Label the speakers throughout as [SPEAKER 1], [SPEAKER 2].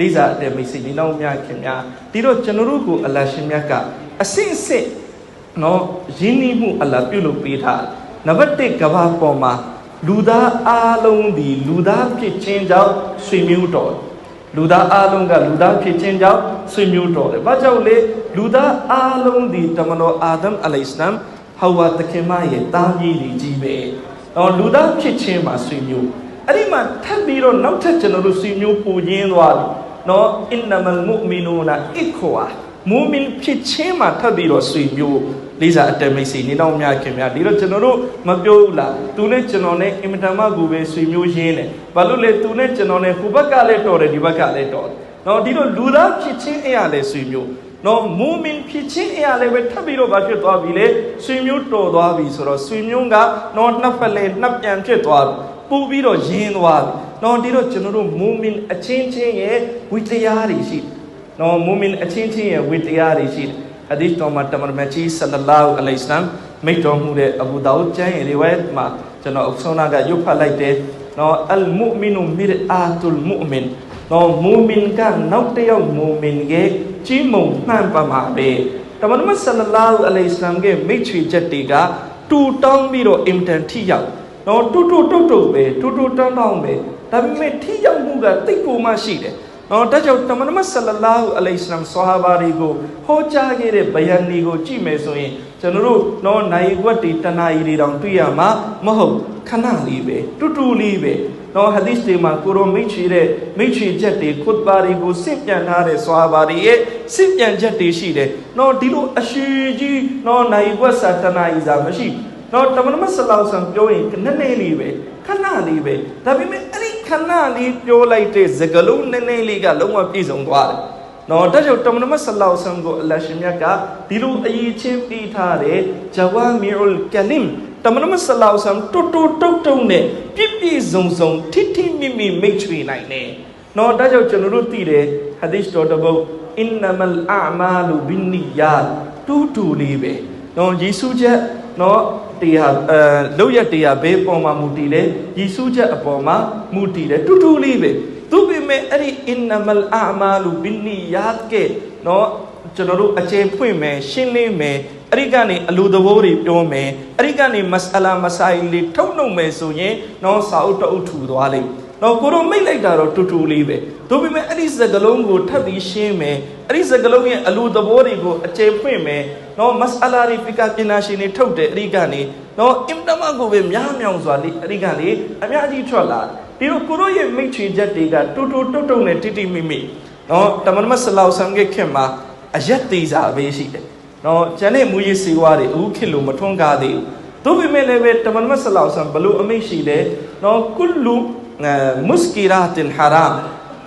[SPEAKER 1] လေးစားတဲ့မိတ်ဆွေညီနောင်များခင်များဒီတော့ကျွန်တော်တို့ကိုအလတ်ရှင်မြတ်ကအစစ်အစစ်နော်ရင်းနှီးမှုအလတ်ပြုလုပ်ပေးထားနံပါတ်1ကဘာပေါ်မှာလူသားအားလုံးဒီလူသားဖြစ်ခြင်းကြောင့်ဆွေမျိုးတော်လူသားအားလုံးကလူသားဖြစ်ခြင်းကြောင့်ဆွေမျိုးတော်တယ်။ဘာကြောင့်လဲလူသားအားလုံးဒီတမန်တော်အာဒမ်အလိုင်စလမ်ဟဝါတခင်မရဲ့တားကြီးတွေကြီးပဲ။နော်လူသားဖြစ်ခြင်းမှာဆွေမျိုးအဲ့ဒီမှာထပ်ပြီးတော့နောက်ထပ်ကျွန်တော်တို့ဆွေမျိုးပူရင်းသွားပြီ။ နော်အင်နမလ်မုမီနူနာအီခွာမူမင်ဖြစ်ခြင်းမှာထပ်ပြီးတော့ဆွေမျိုးလေးစားအတမိတ်စီနေတော့များခင်များဒီတော့ကျွန်တော်တို့မပြောဘူးလားသူနဲ့ကျွန်တော်နဲ့အင်မတန်မှကိုပဲဆွေမျိုးရင်းတယ်ဘာလို့လဲသူနဲ့ကျွန်တော်နဲ့ဟိုဘက်ကလည်းတော်တယ်ဒီဘက်ကလည်းတော်တယ်နော်ဒီတော့လူသားဖြစ်ခြင်းအရာလည်းဆွေမျိုးနော်မူမင်ဖြစ်ခြင်းအရာလည်းပဲထပ်ပြီးတော့ဘာဖြစ်သွားပြီလဲဆွေမျိုးတော်သွားပြီဆိုတော့ဆွေမျိုးကနော်နှစ်ဖက်လဲနှစ်ပြန်ဖြစ်သွားပြီပူပြီးတော့ရင်းသွားပြီ နော်ဒီတော့ကျွန်တော်တို့မူမင်အချင်းချင်းရဲ့ဝိတရားတွေရှိတယ်နော်မူမင်အချင်းချင်းရဲ့ဝိတရားတွေရှိတယ်ဟဒီသ်တော်မှာတမန်တော်ကြီးဆလလာဟူအလိုင်စလမ်မိတ်တော်မူတဲ့အဘူဒါဝုဒ်ကျမ်းရဲ့ရီဝိုင်မှာကျွန်တော်အုပ်ဆုံးနာကရုပ်ဖတ်လိုက်တယ်နော်အလ်မုမီနူမီရအာတုလ်မုမင်နော်မူမင်ကနောက်တစ်ယောက်မူမင်ရဲ့ကြီးမုံမှန်ပါမှာပဲတမန်တော်ဆလလာဟူအလိုင်စလမ်ရဲ့မိတ်ဆွေချက်တွေကတူတောင်းပြီးတော့အင်တန်ထိရောက်နော်တူတူတုတ်တုတ်ပဲတူတူတောင်းတောင်းပဲ ဒါပေမဲ့ထိရောက်မှုကတိတ်ကိုမှရှိတယ်နော်ဒါကြောင့်တမန်တော်ဆလလာဟူအလိုင်စလမ်ဆဟာဘာတွေကိုဟောကြားခဲ့တဲ့ဗယန်ဒီကိုကြည့်မယ်ဆိုရင်ကျွန်တော်တို့နော်နိုင်ွက်တွေတနာရီတွေတောင်တွေ့ရမှာမဟုတ်ခဏလေးပဲတူတူလေးပဲနော်ဟာဒီသ်တွေမှာကိုရောမိတ်ချီတဲ့မိတ်ချီချက်တွေခွတ်ပါတွေကိုစစ်ပြန်ထားတဲ့ဆွာဘာတွေရဲ့စစ်ပြန်ချက်တွေရှိတယ်နော်ဒီလိုအရှိကြီးနော်နိုင်ွက်စာတနာရီစာမရှိနော်တမန်တော်ဆလောက်ဆန်ပြောရင်နည်းနည်းလေးပဲခဏလေးပဲဒါပေမဲ့အဲ့ဒီ ခဏလေးပြောလိုက်တဲ့စကလုံးနည်းနည်းလေးကလုံးဝပြည့်စုံသွားတယ်နော်တကြောင့်တမန်တော်ဆလောက်ဆန်ကိုအလရှင်မြတ်ကဒီလိုအရေးချင်းပြီးထားတဲ့ဂျဝါမီအူလ်ကလင်တမန်တော်ဆလောက်ဆန်တူတူတုတ်တုတ်နဲ့ပြည့်ပြည့်စုံစုံထိထိမိမိမိတ်ချွေနိုင်တယ်နော်ဒါကြောင့်ကျွန်တော်တို့သိတယ်ဟာဒီသ်တော်တစ်ပုဒ်အင်နမလ်အာမာလူဘင်နီယာတူတူလေးပဲနော်ယေရှုချက်နော် တရားအဲလောက်ရတရားဘေးပေါ်မှာမူတည်လဲယေရှုချက်အပေါ်မှာမူတည်တယ်တူတူလေးပဲသူပေမဲ့အဲ့ဒီအင်နမလ်အာမာလူဘင်နီယာကဲနော်ကျွန်တော်တို့အကျဉ်းဖွင့်မယ်ရှင်းလင်းမယ်အဲ့ဒီကနေအလူသဘောတွေပြောမယ်အဲ့ဒီကနေမဆလာမဆိုင်လေးထုတ်နှုတ်မယ်ဆိုရင်နော်စာအုပ်တအုပ်ထူသွားလိမ့်တော့ကိုတော့မိတ်လိုက်တာတော့တူတူလေးပဲဒါပေမဲ့အဲ့ဒီစကလုံးကိုထပ်ပြီးရှင်းမယ်အဲ့ဒီစကလုံးရဲ့အလူသဘောတွေကိုအကျယ်ဖွင့်မယ် နော်မဆလာရီဖီကာပညာရှင်တွေထုတ်တယ်အဲ့ဒီကနေနော်အင်တမကိုပဲများမြောင်စွာလေးအဲ့ဒီကနေအများကြီးထွက်လာဒီတော့ကိုတို့ရဲ့မိတ်ချွေချက်တွေကတူတူတုတ်တုတ်နဲ့တိတိမိမိနော်တမန်မဆလောက်ဆမ်ရဲ့ခင်မှာအယက်သေးစာပဲရှိတယ်နော်ကျန်တဲ့မူရည်စီဝါတွေအခုခေတ်လိုမထွန်းကားသေးဘူးတို့ပေမဲ့လည်းပဲတမန်မဆလောက်ဆမ်ဘလို့အမိတ်ရှိတယ်နော်ကုလူမုစကီရာတင်ဟာရာ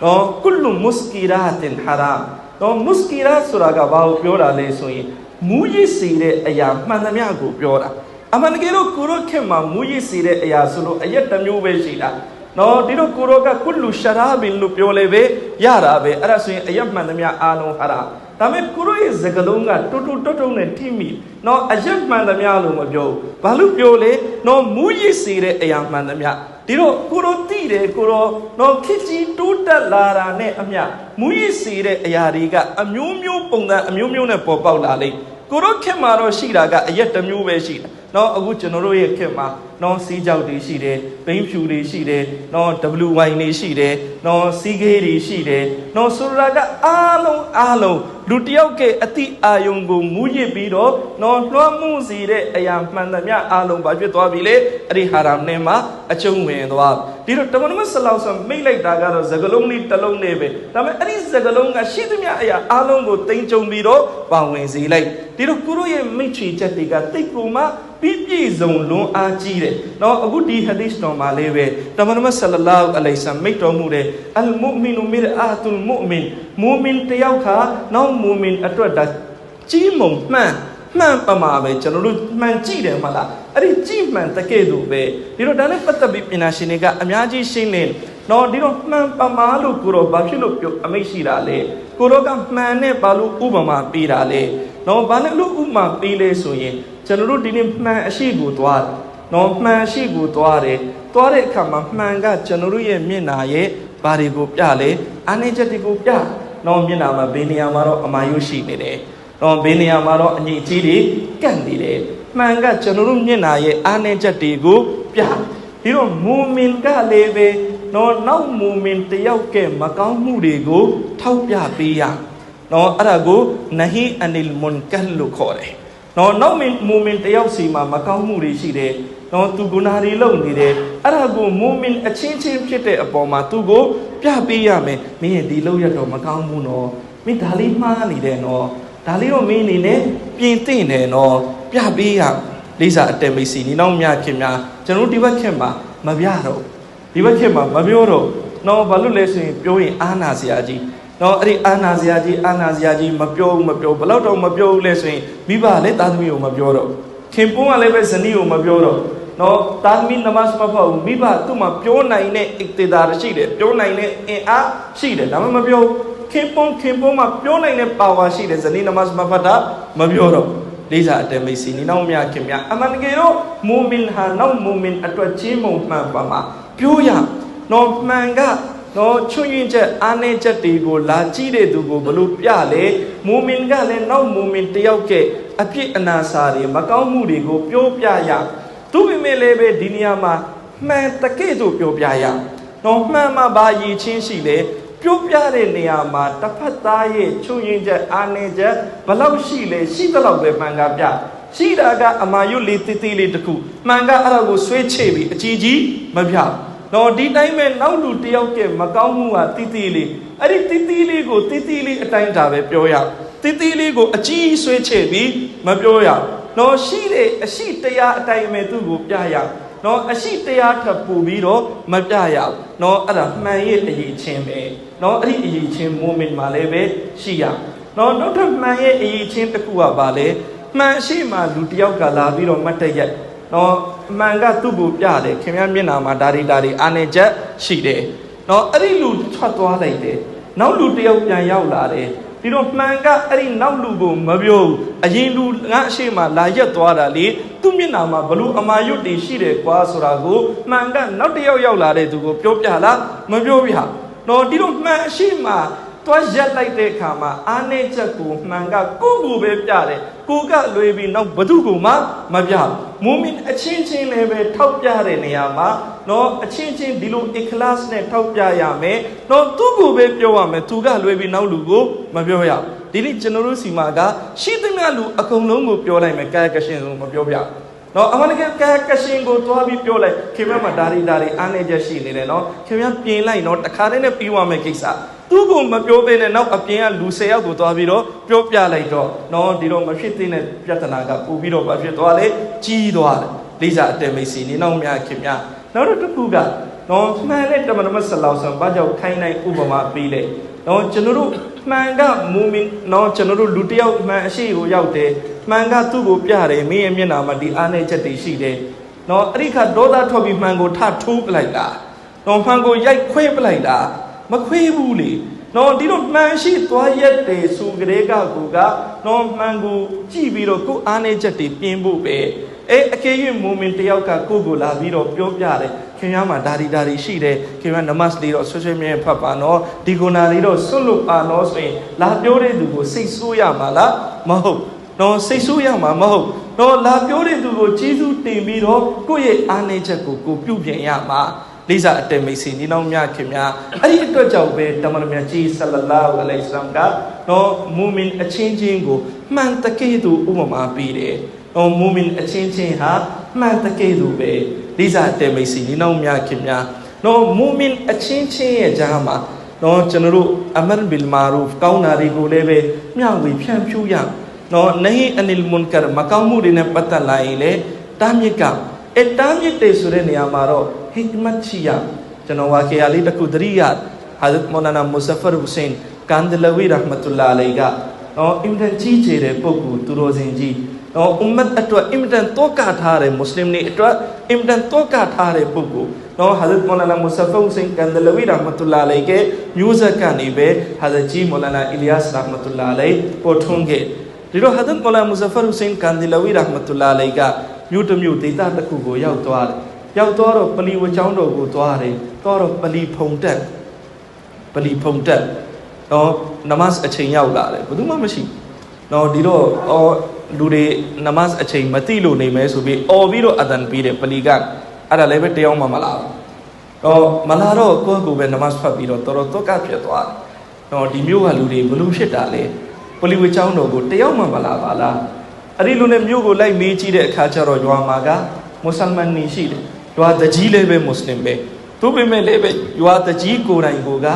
[SPEAKER 1] နော်ကုလူမုစကီရာတင်ဟာရာနော်မုစကီရာဆိုတာကဘာကိုပြောတာလဲဆိုရင် မူရည်စီတဲ့အရာမှန်သမျှကိုပြောတာအမှန်တကယ်တော့ကိုရောခင်မှာမူရည်စီတဲ့အရာဆိုလို့အရက်တစ်မျိုးပဲရှိတာနော်ဒီတော့ကိုရောကကုလူရှာရာဘင်လို့ပြောလေပဲရတာပဲအဲ့ဒါဆိုရင်အရက်မှန်သမျှအားလုံးဟာရာဒါပေမဲ့ကိုရောရဲ့စကလုံးကတူတူတုတ်တုတ်နဲ့ထိမိနော်အရက်မှန်သမျှလို့မပြောဘူးဘာလို့ပြောလဲနော်မူရည်စီတဲ့အရာမှန်သမျှ ဒီတော့ကိုရောတိတယ်ကိုရောနော်ခစ်ကြီးတိုးတက်လာတာနဲ့အမျှမူရည်စီတဲ့အရာတွေကအမျိုးမျိုးပုံစံအမျိုးမျိုးနဲ့ပေါ်ပေါက်လာလိမ့်ကိုရောခင်မှာတော့ရှိတာကအရက်တစ်မျိုးပဲရှိတာနော်အခုကျွန်တော်တို့ရဲ့ခင်မှာနော်စီးကြောက်တွေရှိတယ်ဘိန်းဖြူတွေရှိတယ်နော် WY တွေရှိတယ်နော်စီးကေးတွေရှိတယ်နော်ဆိုရကအားလုံးအားလုံး လူတယောက်ရဲ့အတိအာယုံကိုမူးယစ်ပြီးတော့နော်လွှမ်းမှုစီတဲ့အရာမှန်သမျှအားလုံးဘာဖြစ်သွားပြီလဲအဲ့ဒီဟာရမ်နဲ့မှာအကျုံးဝင်သွားဒီတော့တမန်တော်ဆလောက်ဆမိတ်လိုက်တာကတော့သကလုံးလေးတစ်လုံးနဲ့ပဲဒါပေမဲ့အဲ့ဒီသကလုံးကရှိသမျှအရာအားလုံးကိုတင်ကြုံပြီးတော့ပါဝင်စေလိုက်ဒီတော့ကိုတို့ရဲ့မိတ်ချီချက်တွေကတိတ်ကိုမှပြည့်ပြည့်စုံလွန်အားကြီးတယ်။နော်အခုဒီဟဒီသ်တော်မှာလည်းပဲတမန်တော်ဆလလာအလိုင်ဆမ်မိတ်တော်မူတဲ့အလ်မုမီနူမီရအာတုလ်မုမင် မူမင်တယောက်ခါနောက်မူမင်အတွက်ဒါကြီးမုံမှန်မှန်ပမာပဲကျွန်တော်တို့မှန်ကြည့်တယ်မလားအဲ့ဒီကြည့်မှန်တကယ်လို့ပဲဒီတော့ဒါနဲ့ပတ်သက်ပြီးပညာရှင်တွေကအများကြီးရှင်းလင်းနော်ဒီတော့မှန်ပမာလို့ကိုတော့ဘာဖြစ်လို့ပြောအမိတ်ရှိတာလဲကိုတော့ကမှန်နဲ့ဘာလို့ဥပမာပေးတာလဲနော်ဘာနဲ့လို့ဥပမာပေးလဲဆိုရင်ကျွန်တော်တို့ဒီနေ့မှန်အရှိကိုသွားတယ်နော်မှန်ရှိကိုသွားတယ်သွားတဲ့အခါမှာမှန်ကကျွန်တော်တို့ရဲ့မျက်နာရဲ့ဘာတွေကိုပြလဲအားနည်းချက်တွေကိုပြတော့ မျက်နာမှာဘေးနေရာမှာတော့အမာယုရှိနေတယ်တော့ဘေးနေရာမှာတော့အငြိအကြီးတွေကန့်နေတယ်မှန်ကကျွန်တော်တို့မျက်နာရဲ့အားနည်းချက်တွေကိုပြဒီတော့မူမင်ကလည်းပဲတော့နောက်မူမင်တယောက်ကမကောင်းမှုတွေကိုထောက်ပြပေးရနော်အဲ့ဒါကိုနဟီအနီလ်မွန်ကတ်လို့ခေါ်တယ် နော်နောက်မူမင်တယောက်စီမှာမကောင်းမှုတွေရှိတယ်နော်သူဂုဏတွေလုပ်နေတယ်အဲ့ဒါကိုမူမင်အချင်းချင်းဖြစ်တဲ့အပေါ်မှာသူကိုပြပေးရမယ်မင်းရဲ့ဒီလုပ်ရတော့မကောင်းဘူးနော်မင်းဒါလေးမှားနေတယ်နော်ဒါလေးတော့မင်းအနေနဲ့ပြင်သင့်တယ်နော်ပြပေးရလိစာအတက်မိတ်စီနီနောက်မြခင်များကျွန်တော်တို့ဒီဘက်ခင်မှာမပြတော့ဒီဘက်ခင်မှာမပြောတော့နော်ဘာလို့လဲဆိုရင်ပြောရင်အာနာစရာကြီး နော်အဲ့ဒီအာနာစရာကြီးအာနာစရာကြီးမပြောဘူးမပြောဘယ်တော့တော့မပြောဘူးလဲဆိုရင်မိဘလည်းသားသမီးကိုမပြောတော့ခင်ပွန်းကလည်းပဲဇနီးကိုမပြောတော့နော်တာသမီနမတ်မဖောက်ဘူးမိဘသူ့မှာပြောနိုင်တဲ့အစ်တေတာရှိတယ်ပြောနိုင်တဲ့အင်အားရှိတယ်ဒါမှမပြောခင်ပွန်းခင်ပွန်းမှာပြောနိုင်တဲ့ပါဝါရှိတယ်ဇနီးနမတ်မဖတ်တာမပြောတော့လေးစားအတမိတ်စီနီနောက်မြခင်များအမှန်တကယ်တော့မူမင်ဟာနောက်မူမင်အတွက်ချင်းမုံမှန်ပါမှာပြောရနော်မှန်က နော်ချွတ်ရင်ချက်အားနေချက်တွေကိုလာကြည့်တဲ့သူကိုဘလို့ပြလဲမူမင်ကလည်းနောက်မူမင်တယောက်ကအပြစ်အနာစာတွေမကောင်းမှုတွေကိုပြောပြရသူပေမဲ့လည်းပဲဒီနေရာမှာမှန်တကယ်ဆိုပြောပြရနော်မှန်မှာဘာရည်ချင်းရှိလဲပြောပြတဲ့နေရာမှာတစ်ဖက်သားရဲ့ချွတ်ရင်ချက်အားနေချက်ဘလောက်ရှိလဲရှိသလောက်ပဲမှန်ကပြရှိတာကအမာရွတ်လေးတိတိလေးတစ်ခုမှန်ကအဲ့ဒါကိုဆွဲချေပြီးအကြီးကြီးမပြ တော့ဒီတိုင်းပဲနောက်လူတယောက်ကမကောင်းမှုကတိတိလေးအဲ့ဒီတိတိလေးကိုတိတိလေးအတိုင်းတာပဲပြောရတိတိလေးကိုအကြီးဆွဲချေပြီးမပြောရတော့ရှိတဲ့အရှိတရားအတိုင်းပဲသူ့ကိုပြရနော်အရှိတရားထပ်ပူပြီးတော့မပြရဘူးနော်အဲ့ဒါမှန်ရဲ့အရေးချင်းပဲနော်အဲ့ဒီအရေးချင်းမိုမင်မှာလည်းပဲရှိရနော်နောက်ထပ်မှန်ရဲ့အရေးချင်းတစ်ခုကပါလဲမှန်ရှိမှလူတယောက်ကလာပြီးတော့မတ်တရက် နော်မှန်ကသူ့ကိုပြတယ်ခင်ဗျားမျက်နာမှာဒါရီဒါရီအာနေချက်ရှိတယ်နော်အဲ့ဒီလူထွက်သွားလိုက်တယ်နောက်လူတယောက်ပြန်ရောက်လာတယ်ဒီတော့မှန်ကအဲ့ဒီနောက်လူကိုမပြောဘူးအရင်လူငါအရှိမလာရက်သွားတာလေသူ့မျက်နာမှာဘလို့အမာရွတ်တွေရှိတယ်ကွာဆိုတာကိုမှန်ကနောက်တစ်ယောက်ရောက်လာတဲ့သူကိုပြောပြလားမပြောပြနော်ဒီတော့မှန်အရှိမတွားရက်လိုက်တဲ့အခါမှာအာနေချက်ကိုမှန်ကကိုယ့်ကိုယ်ပဲပြတယ် ကိုကလွေပြီးနောက်ဘသူကိုမှမပြမူမင်အချင်းချင်းလည်းပဲထောက်ပြတဲ့နေရာမှာနော်အချင်းချင်းဒီလို ikhlas နဲ့ထောက်ပြရမယ်နော်သူ့ကိုပဲပြောရမယ်သူကလွေပြီးနောက်လူကိုမပြောရဒီနေ့ကျွန်တော်တို့စီမှာကရှိသမျှလူအကုန်လုံးကိုပြောလိုက်မယ်ကာယကရှင်ဆိုမပြောပြနော်အမှန်တကယ်ကာကရှင်ကိုတွားပြီးပြောလိုက်ခင်ဗျားမှာဒါရီဒါရီအားနေချက်ရှိနေတယ်နော်ခင်ဗျားပြင်လိုက်နော်တခါတည်းနဲ့ပြီးသွားမယ်ကိစ္စ သူ့ကိုမပြောသေးနဲ့နောက်အပြင်ကလူ၁၀ယောက်ကိုတွားပြီးတော့ပြောပြလိုက်တော့နော်ဒီတော့မဖြစ်သေးတဲ့ပြဿနာကပို့ပြီးတော့ဘာဖြစ်သွားလဲကြီးသွားတယ်လိစာအတဲမိတ်စီနေနောက်များခင်ဗျာနောက်တော့တစ်ခုကနော်မှန်တဲ့တမန်တော်ဆလောက်ဆံဘာကြောင့်ခိုင်းနိုင်ဥပမာပေးလိုက်နော်ကျွန်တော်တို့မှန်ကမူမင်နော်ကျွန်တော်တို့လူတယောက်မှန်အရှိကိုရောက်တယ်မှန်ကသူ့ကိုပြတယ်မင်းရဲ့မျက်နှာမှာဒီအားနေချက်တွေရှိတယ်နော်အဲ့ဒီခါဒေါသထွက်ပြီးမှန်ကိုထထိုးပလိုက်တာနော်မှန်ကိုရိုက်ခွဲပလိုက်တာ မခွေးဘူးလေနော်ဒီလိုမှန်ရှိသွားရက်တယ်ဆိုကြတဲ့ကကိုကနော်မှန်ကိုကြည့်ပြီးတော့ကိုအားနေချက်တွေပြင်းဖို့ပဲအဲအကေ၍မူမင်တယောက်ကကိုကိုလာပြီးတော့ပြောပြတယ်ခင်ဗျားမှာဒါဒီဒါဒီရှိတယ်ခင်ဗျားနမတ်လေးတော့ဆွဆွမြဲဖတ်ပါနော်ဒီကုနာလေးတော့ဆွတ်လို့ပါနော်ဆိုရင်လာပြောတဲ့သူကိုစိတ်ဆိုးရမှာလားမဟုတ်နော်စိတ်ဆိုးရမှာမဟုတ်နော်လာပြောတဲ့သူကိုကျေးဇူးတင်ပြီးတော့ကိုယ့်ရဲ့အားနေချက်ကိုကိုပြုပြင်ရမှာ လိစာအတမိတ်စီနီနောင်မြခင်များအဲ့ဒီအတွက်ကြောင့်ပဲတမန်တော်မြတ်ကြီးဆလလာဟူအလိုင်စလမ်ကနော်မူမင်အချင်းချင်းကိုမှန်တကယ်သူဥပမာပေးတယ်နော်မူမင်အချင်းချင်းဟာမှန်တကယ်သူပဲလိစာအတမိတ်စီနီနောင်မြခင်များနော်မူမင်အချင်းချင်းရဲ့ကြားမှာနော်ကျွန်တော်တို့အမရ်ဘီလ်မာရူဖ်ကောင်းတာတွေကိုလည်းပဲမျှဝေဖြန့်ဖြူးရနော်နဟီအနီလ်မွန်ကာမကောင်းမှုတွေနဲ့ပတ်သက်လာရင်လေတားမြစ်က အဲတားမြစ်တွေဆိုတဲ့နေရာမှာတော့ဟိကမတ်ချီယာကျွန်တော်ဝါကေအလေးတခုသတိရဟာဇတ်မောလာနာမူဆဖာဟူစိန်ကန်ဒလဝီရဟမတူလာအလိုင်ကနော်အင်တန်ကြီးကျယ်တဲ့ပုဂ္ဂိုလ်သူတော်စင်ကြီးနော်အွမ်မတ်အတွက်အင်တန်တောကထားတဲ့မွတ်စလင်တွေအတွက်အင်တန်တောကထားတဲ့ပုဂ္ဂိုလ်နော်ဟာဇတ်မောလာနာမူဆဖာဟူစိန်ကန်ဒလဝီရဟမတူလာအလိုင်ကမျိုးဆက်ကနေပဲဟာဇတ်ကြီးမောလာနာအီလီယာစ်ရဟမတူလာအလိုင်ပေါ်ထွန်းခဲ့ဒီတော့ဟာဇတ်မောလာမူဆဖာဟူစိန်ကန်ဒလဝီရဟမတူလာအလိုင်က မြို့တစ်မြို့ဒေသတစ်ခုကိုရောက်သွားတယ်ရောက်တော့ပလီဝချောင်းတော်ကိုသွားတယ်တော့တော့ပလီဖုံတက်တပလီဖုန်တက်နော်နမတ်အချိန်ရောက်လာတယ်ဘယ်သူမှမရှိနော်ဒီတော့အော်လူတွေနမတ်အချိန်မသိလို့နေမယ်ဆိုပြီးအော်ပြီးတော့အဒန်ပြီးတယ်ပလီကအဲ့ဒါလည်းပဲတရားမှမလာဘူးတော့မလာတော့ကိုယ့်ကိုယ်ပဲနမတ်ဖတ်ပြီးတော့တော်တော်တော့ကဖြစ်သွားတယ်နော်ဒီမျိုးကလူတွေဘလို့ဖြစ်တာလဲပလီဝေချောင်းတော်ကိုတရားမှမလာပါလား အဲ့ဒီလူနဲ့မျိုးကိုလိုက်မေးကြည့်တဲ့အခါကျတော့ရွာမှာကမွတ်စလမန်နေရှိတယ်ရွာတကြီးလည်းပဲမွတ်စလင်ပဲသူပေမဲ့လည်းပဲရွာတကြီးကိုယ်တိုင်ကိုက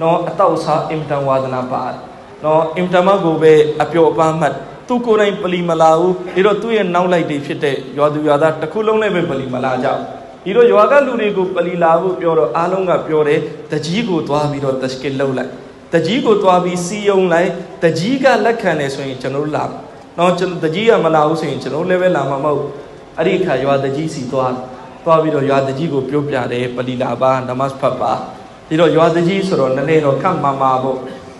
[SPEAKER 1] နော်အတောက်စားအင်တန်ဝါဒနာပါတယ်နော်အင်တန်မကိုပဲအပျော်အပန်းမှတ်သူကိုယ်တိုင်ပလီမလာဘူးဒီတော့သူ့ရဲ့နောက်လိုက်တွေဖြစ်တဲ့ရွာသူရွာသားတစ်ခုလုံးလည်းပဲပလီမလာကြဘူးဒီတော့ရွာကလူတွေကိုပလီလာဖို့ပြောတော့အားလုံးကပြောတယ်တကြီးကိုသွားပြီးတော့တရှကလှုပ်လိုက်တကြီးကိုသွားပြီးစီယုံလိုက်တကြီးကလက်ခံတယ်ဆိုရင်ကျွန်တော်တို့လာ နော်ကျွန်တော်တကြီးကမလာဘူးဆိုရင်ကျွန်တော်လည်းပဲလာမှာမဟုတ်အဲ့ဒီအခါရွာတကြီးစီသွားသွားပြီးတော့ရွာတကြီးကိုပြောပြတယ်ပလီလာပါနမတ်ဖတ်ပါဒီတော့ရွာတကြီးဆိုတော့နည်းနည်းတော့ခတ်မာမာပေါ့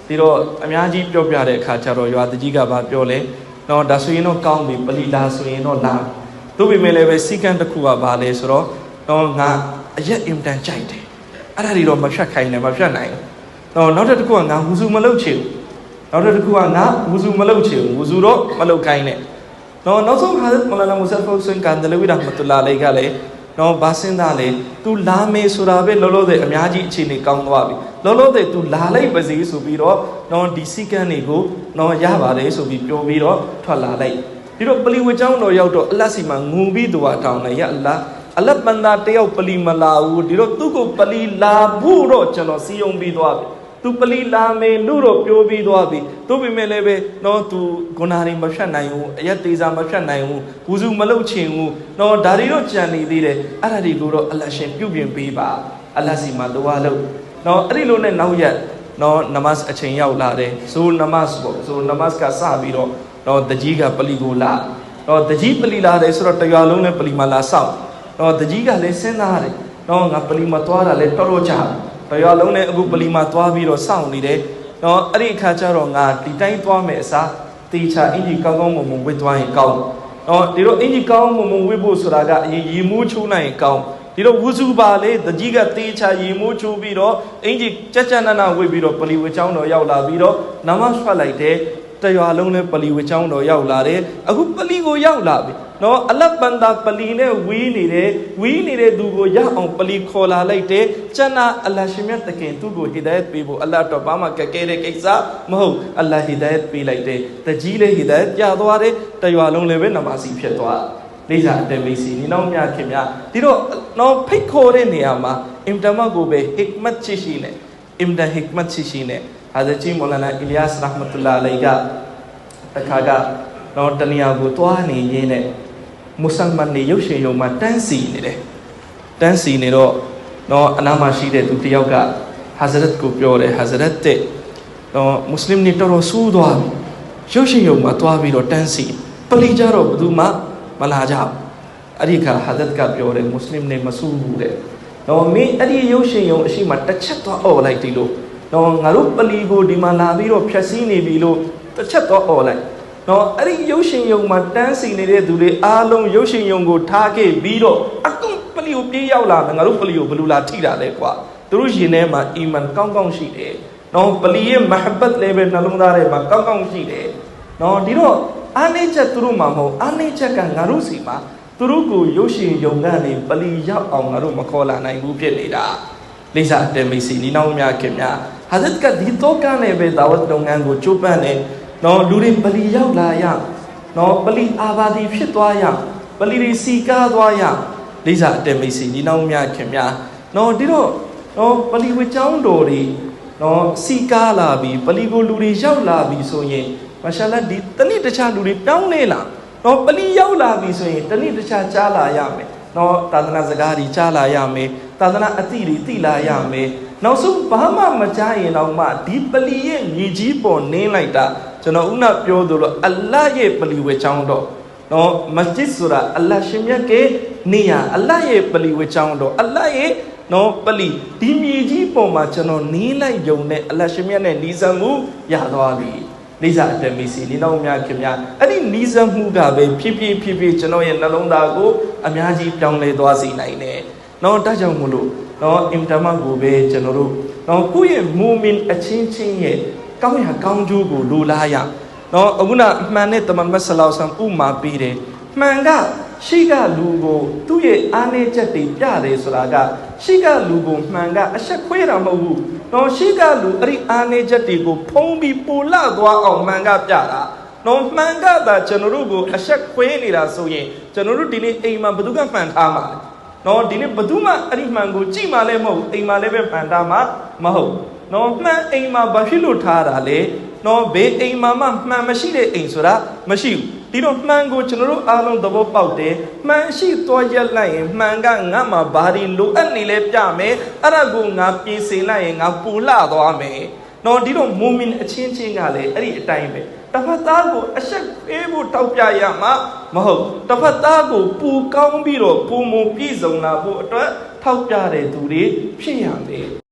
[SPEAKER 1] ဒီတော့အများကြီးပြောပြတဲ့အခါကျတော့ရွာတကြီးကဘာပြောလဲနော်ဒါဆိုရင်တော့ကောင်းပြီပလီလာဆိုရင်တော့လာသူ့ပေမဲ့လည်းပဲစီကံတစ်ခုကဘာလဲဆိုတော့တော့ငါအရက်အင်တန်ကြိုက်တယ်အဲ့ဒါတွေတော့မဖြတ်ခိုင်းနဲ့မဖြတ်နိုင်ဘူးတော့နောက်တစ်ခုကငါဝူစုမလုပ်ချင်ဘူး နောက်တစ်ခုကငါဝူစုမလုပ်ချင်ဘူးဝူစုတော့မလုပ်ခိုင်းနဲ့နော်နောက်ဆုံးဟာမလာလာမူဆာဖ်ဆန်ကန်ဒလဝီရဟမတူလာလေးကလည်းနော်ဘာစင်းသားလေ तू လာမေဆိုတာပဲလောလောဆယ်အများကြီးအခြေအနေကောင်းသွားပြီလောလောဆယ် तू လာလိုက်ပါစေဆိုပြီးတော့နော်ဒီစီကန်းတွေကိုနော်ရပါတယ်ဆိုပြီးပြောပြီးတော့ထွက်လာလိုက်ဒီတော့ပလီဝေကျောင်းတော်ရောက်တော့အလတ်စီမှာငုံပြီးသူဟာတောင်းလိုက်ရအလ္လာအလတ်ပန္နာတယောက်ပလီမလာဘူးဒီတော့သူ့ကိုပလီလာဖို့တော့ကျွန်တော်စီယုံပြီးသွားပြီ သူပလီလာမယ်လို့တော့ပြောပြီးသွားပြီသူပြင်မဲ့လည်းပဲနော်သူဂုဏတွေမဖြတ်နိုင်ဘူးအရက်သေးစားမဖြတ်နိုင်ဘူးဝူစုမလုတ်ချင်ဘူးနော်ဒါတွေတော့ကြံနေသေးတယ်အဲ့ဒါတွေကိုတော့အလတ်ရှင်ပြုပြင်ပေးပါအလတ်စီမှာလိုအပ်လို့နော်အဲ့ဒီလိုနဲ့နောက်ရက်နော်နမတ်အချိန်ရောက်လာတယ်ဇိုးနမတ်ပေါ့ဇိုးနမတ်ကစပြီးတော့နော်တကြီးကပလီကိုလာနော်တကြီးပလီလာတယ်ဆိုတော့တရွာလုံးနဲ့ပလီမလာဆောက်နော်တကြီးကလည်းစဉ်းစားတယ်နော်ငါပလီမသွားတာလည်းတော်တော်ကြာတယ် တရွာလုံးနဲ့အခုပလီမသွားပြီးတော့စောင့်နေတယ်နော်အဲ့ဒီအခါကျတော့ငါဒီတိုင်းသွားမယ်အစားတေချာအင်ကြီးကောင်းကောင်းမွန်မွန်ဝစ်သွားရင်ကောင်းနော်ဒီတော့အင်ကြီးကောင်းမွန်မွန်ဝစ်ဖို့ဆိုတာကအရင်ရီမိုးချိုးနိုင်ရင်ကောင်းဒီတော့ဝုစုပါလေတကြီးကတေချာရီမိုးချိုးပြီးတော့အင်ကြီးကြက်ကြက်နနဝစ်ပြီးတော့ပလီဝေချောင်းတော်ရောက်လာပြီးတော့နမတ်ဖတ်လိုက်တယ် တရွာလုံးလဲပလီဝေချောင်းတော်ရောက်လာတယ်အခုပလီကိုရောက်လာပြီနော်အလတ်ပန္တာပလီနဲ့ဝီးနေတယ်ဝီးနေတဲ့သူကိုရအောင်ပလီခေါ်လာလိုက်တယ်ကျန်နာအလ္လာရှင်မြတ်တခင်သူ့ကိုဟီဒိုင်ယတ်ပေးဖို့အလ္လာတော့ဘာမှကဲကဲတဲ့ကိစ္စမဟုတ်အလ္လာဟီဒိုင်ယတ်ပေးလိုက်တယ်တကြီးလဲဟီဒိုင်ယတ်ပြသွားတယ်တရွာလုံးလည်းပဲနမာစီဖြစ်သွားလေးစားအတမီစီဒီနောက်မြခင်များဒီတော့နော်ဖိတ်ခေါ်တဲ့နေရာမှာအင်တမကိုပဲဟစ်မတ်ရှိရှိနဲ့အင်ဒဟစ်မတ်ရှိရှိနဲ့ ဟာဇချီမောလနာအီလျာစ်ရဟမတူလာအလိုင်ကတခါကတော့တနေရာကိုတွားနေရင်းနဲ့မွတ်စလမန်တွေရုပ်ရှင်ရုံမှာတန်းစီနေတယ်တန်းစီနေတော့နော်အနားမှာရှိတဲ့သူတယောက်ကဟာဇရတ်ကိုပြောတယ်ဟာဇရတ်တဲ့နော်မွတ်စလင်တွေတော်တော်ဆူးသွားပြီရုပ်ရှင်ရုံမှာတွားပြီးတော့တန်းစီပလီကြတော့ဘယ်သူမှမလာကြဘူးအဲ့ဒီခါဟာဇရတ်ကပြောတယ်မွတ်စလင်တွေမဆူးဘူးတဲ့နော်မင်းအဲ့ဒီရုပ်ရှင်ရုံအရှိမတစ်ချက်သွားអော်လိုက်ဒီလို နော်ငါတို့ပလီကိုဒီမှာလာပြီးတော့ဖြတ်စည်းနေပြီလို့တစ်ချက်သွားអော်လိုက်နော်အဲ့ဒီရုပ်ရှင်ယုံမှာတန်းစီနေတဲ့သူတွေအားလုံးရုပ်ရှင်ယုံကိုထားခဲ့ပြီးတော့အကုန်ပလီကိုပြေးရောက်လာမယ်ငါတို့ပလီကိုဘယ်လိုလာထိတာလဲကွာသူတို့ရင်ထဲမှာအီမန်ကောင်းကောင်းရှိတယ်နော်ပလီရဲ့မဟဘတ်လည်းပဲနှလုံးသားထဲမှာကောင်းကောင်းရှိတယ်နော်ဒီတော့အာနေချက်သူတို့မှာမဟုတ်အာနေချက်ကငါတို့စီမှာသူတို့ကိုရုပ်ရှင်ယုံကနေပလီရောက်အောင်ငါတို့မခေါ်လာနိုင်ဘူးဖြစ်နေတာလိစာတဲမိစီနီနောင်များခင်များ ဟာဇတ်ကဒီတော့ကနဲ့ပဲဒါဝတ်လုပ်ငန်းကိုကျိုးပန်းနေနော်လူတွေပလီရောက်လာရနော်ပလီအာဘာဒီဖြစ်သွားရပလီတွေစီကားသွားရလိစာအတဲမိစီနီနောင်များခင်များနော်ဒီတော့နော်ပလီဝေချောင်းတော်တွေနော်စီကားလာပြီးပလီကိုလူတွေရောက်လာပြီးဆိုရင်မာရှာလာဒီတနည်းတခြားလူတွေပြောင်းလဲလာနော်ပလီရောက်လာပြီဆိုရင်တနည်းတခြားကြားလာရမယ်နော်သာသနာစကားတွေကြားလာရမယ်သာသနာအသည့်တွေသိလာရမယ်နောက်ဆုံးဘာမှမကြားရင်တော့မှဒီပလီရဲ့ညီကြီးပေါ်နင်းလိုက်တာကျွန်တော်ဥနာပြောသလိုအလ္လာဟ်ရဲ့ပလီဝေချောင်းတော့နော်မစဂျစ်ဆိုတာအလ္လာဟ်ရှင်မြတ်ကနေရအလ္လာဟ်ရဲ့ပလီဝေချောင်းတော့အလ္လာဟ်ရဲ့နော်ပလီဒီမြေကြီးပေါ်မှာကျွန်တော်နင်းလိုက်ယုံနဲ့အလ္လာဟ်ရှင်မြတ်နဲ့နီးစပ်မှုရသွားပြီလိစာအတမီစီဒီနောက်များခင်များအဲ့ဒီနီးစပ်မှုကပဲဖြည်းဖြည်းဖြည်းဖြည်းကျွန်တော်ရဲ့နှလုံးသားကိုအများကြီးပြောင်းလဲသွားစေနိုင်တယ် နော်ဒါကြောင့်မို့လို့နော်အင်တာမကိုပဲကျွန်တော်တို့နော်ကိုယ့်ရဲ့မူမင်အချင်းချင်းရဲ့ကောင်းရာကောင်းကျိုးကိုလိုလားရနော်အခုနအမှန်နဲ့တမန်မတ်ဆလောက်ဆံဥမာပေးတယ်မှန်ကရှိကလူကိုသူ့ရဲ့အားနည်းချက်တွေပြတယ်ဆိုတာကရှိကလူကိုမှန်ကအဆက်ခွေးတာမဟုတ်ဘူးနော်ရှိကလူအဲ့ဒီအားနည်းချက်တွေကိုဖုံးပြီးပိုလသွားအောင်မှန်ကပြတာနော်မှန်ကသာကျွန်တော်တို့ကိုအဆက်ခွေးနေတာဆိုရင်ကျွန်တော်တို့ဒီနေ့အိမ်မှာဘယ်သူကမှန်ထားမှာလဲ နော်ဒီနေ့ဘယ်သူမှအဲ့ဒီမှန်ကိုကြည့်မှလည်းမဟုတ်ဘူးအိမ်မှာလည်းပဲမှန်ထားမှာမဟုတ်နော်မှန်အိမ်မှာဘာဖြစ်လို့ထားတာလဲနော်ဘေးအိမ်မှာမှမှန်မရှိတဲ့အိမ်ဆိုတာမရှိဘူးဒီတော့မှန်ကိုကျွန်တော်တို့အားလုံးသဘောပေါက်တယ်မှန်ရှိသွားရက်လိုက်ရင်မှန်ကငါ့မှာဘာတွေလိုအပ်နေလဲပြမယ်အဲ့ဒါကိုငါပြင်ဆင်လိုက်ရင်ငါပူလာသွားမယ် နော်ဒီတော့မူမင်အချင်းချင်းကလည်းအဲ့ဒီအတိုင်းပဲတစ်ဖက်သားကိုအဆက်ဖေးဖို့တောက်ပြရမှာမဟုတ်တစ်ဖက်သားကိုပူကောင်းပြီးတော့ပူမုံပြည့်စုံလာဖို့အတွက်ထောက်ပြတဲ့သူတွေဖြစ်ရမယ်